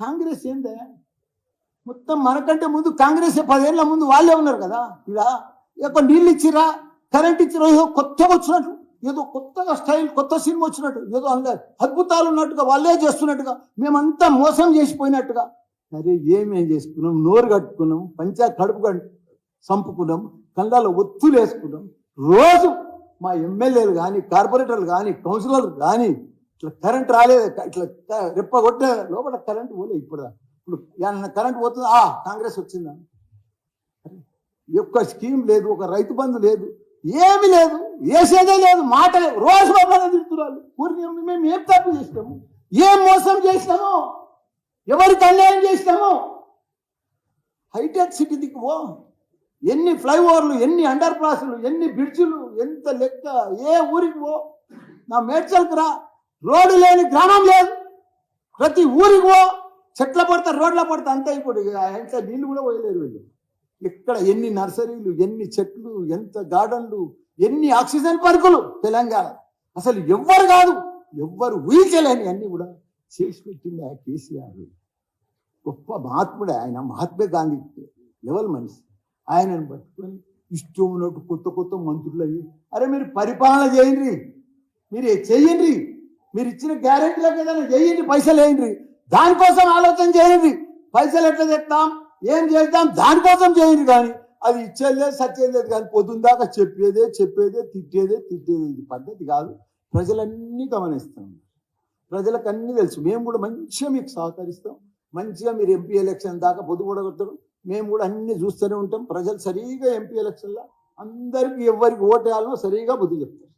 కాంగ్రెస్ ఏందే? మొత్తం మనకంటే ముందు కాంగ్రెస్ పదేళ్ళ ముందు వాళ్ళే ఉన్నారు కదా ఇలా ఎక్కడ నీళ్ళు ఇచ్చిరా కరెంట్ ఇచ్చిరా ఏదో కొత్తగా వచ్చినట్టు ఏదో కొత్తగా స్టైల్ కొత్త సినిమా వచ్చినట్టు ఏదో అందులో అద్భుతాలు ఉన్నట్టుగా వాళ్ళే చేస్తున్నట్టుగా మేమంతా మోసం చేసిపోయినట్టుగా. అరే ఏమేం చేసుకున్నాం? నోరు కట్టుకున్నాం పంచా కడుపు కట్టు చంపుకున్నాం కళ్ళలో ఒత్తులు వేసుకున్నాం రోజు మా ఎమ్మెల్యేలు కానీ కార్పొరేటర్లు కానీ కౌన్సిలర్లు కానీ ఇట్లా కరెంట్ రాలేదు. ఇట్లా రెప్ప కొట్టే లోపల కరెంట్ పోలే ఇప్పుడు ఇప్పుడు ఏమన్నా కరెంట్ పోతుంది? ఆ కాంగ్రెస్ వచ్చిందా? ఒక్క స్కీమ్ లేదు ఒక రైతు బంధు లేదు. ఏమి లేదు. వేసేదే లేదు. మాట లేదు. రోజు మమ్మల్ని తిడుతున్నారు. ఊరికి మేము ఏం తప్పు చేసినాము? ఏం మోసం చేసినాము? ఎవరికి అన్యాయం చేసినాము? హైటెక్ సిటీ దిక్కుపో ఎన్ని ఫ్లైఓవర్లు ఎన్ని అండర్ పాస్లు ఎన్ని బ్రిడ్జిలు ఎంత లెక్క ఏ ఊరికి పో. నా మేడ్చల్కి రా. రోడ్డు లేని గ్రామం లేదు. ప్రతి ఊరికి పో చెట్ల పడతా రోడ్ల పడతా అంతా ఇప్పుడు ఎంత నీళ్ళు కూడా పోయలేరు వీళ్ళు. ఇక్కడ ఎన్ని నర్సరీలు ఎన్ని చెట్లు ఎంత గార్డెన్లు ఎన్ని ఆక్సిజన్ పార్కులు తెలంగాణ. అసలు ఎవ్వరు కాదు ఎవ్వరు ఊహించలేని అన్ని కూడా చేసి పెట్టింది ఆ కేసీఆర్. గొప్ప మహాత్ముడే ఆయన మహాత్మా గాంధీ లెవెల్ మనిషి. ఆయనను పట్టుకొని ఇష్టం ఉన్నట్టు కొత్త కొత్త మంత్రులు అయ్యి అరే మీరు పరిపాలన చేయండి మీరు చెయ్యండి మీరు ఇచ్చిన గ్యారెంటీలకు ఏదైనా చేయండి పైసలు వేయండి. దానికోసం ఆలోచన చేయండి. పైసలు ఎట్లా తెస్తాం ఏం చేద్దాం దానికోసం చేయండి కానీ. అది ఇచ్చేది లేదు సచ్చేది లేదు కానీ పొద్దున్న దాకా చెప్పేదే చెప్పేదే తిట్టేదే తిట్టేదే. ఇది పద్ధతి కాదు. ప్రజలన్నీ గమనిస్తాం ప్రజలకు అన్నీ తెలుసు. మేము కూడా మంచిగా మీకు సహకరిస్తాం. మంచిగా మీరు ఎంపీ ఎలక్షన్ దాకా పొద్దు కూడా కొడతారు మేము కూడా అన్ని చూస్తూనే ఉంటాం. ప్రజలు సరిగా ఎంపీ ఎలక్షన్లో అందరికీ ఎవరికి ఓటేయాలనో సరిగా బుద్ధి చెప్తారు.